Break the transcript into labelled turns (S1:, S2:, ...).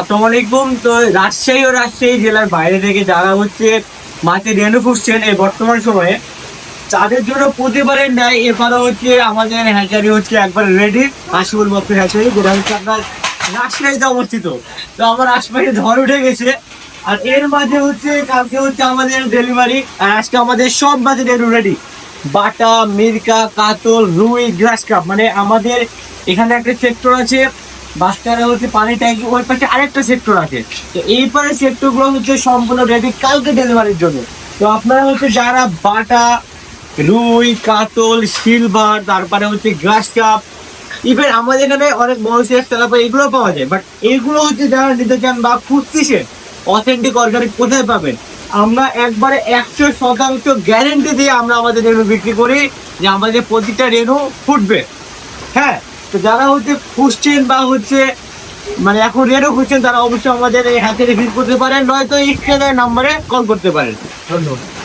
S1: আসসালামু আলাইকুম। তো রাজশাহী ও রাজশাহী জেলার বাইরে থেকে যারা হচ্ছে মাঠে রেনু খুঁজছেন এই বর্তমান সময়ে, তাদের জন্য প্রতিবারের ন্যায় এবারও হচ্ছে আমাদের হ্যাচারি হচ্ছে একবার রেডি। আশিবুল বক্তের হ্যাচারি যেটা হচ্ছে আপনার রাজশাহীতে অবস্থিত। তো আমার আশপাশে ঝড় উঠে গেছে। আর এর মাঝে হচ্ছে, কালকে হচ্ছে আমাদের ডেলিভারি আর আজকে আমাদের সব মাঝে রেনু রেডি বাটা, মিরকা, কাতল, রুই গ্রাস কাপ মানে আমাদের এখানে একটা সেক্টর আছে বাচ্চারা হচ্ছে পানি ট্যাঙ্কি, ওই পাশে আরেকটা সেক্টর আছে। তো এই পারে সেক্টরগুলো হচ্ছে সম্পূর্ণ রেডি কালকে ডেলিভারির জন্য। তো আপনারা হচ্ছে যারা বাটা, রুই, কাতল সিলভার তারপরে হচ্ছে গ্লাস কাপ ইভেন আমাদের এখানে অনেক বড় তেলাপা এগুলো পাওয়া যায় বাট এগুলো হচ্ছে যারা নিতে চান বা খুঁজতেছেন অথেন্টিক অর্গানিক কোথায় পাবেন? আমরা একবারে একশো শতাংশ গ্যারেন্টি দিয়ে আমরা আমাদের রেনু বিক্রি করি, যে আমাদের প্রতিটা রেনু ফুটবে। হ্যাঁ? তো যারা হচ্ছে খুঁজছেন বা হচ্ছে মানে এখন রেডও খুঁজছেন, তারা অবশ্যই আমাদের এই হাতে রিভিউ করতে পারেন, নয়তো এই নাম্বারে কল করতে পারেন। ধন্যবাদ।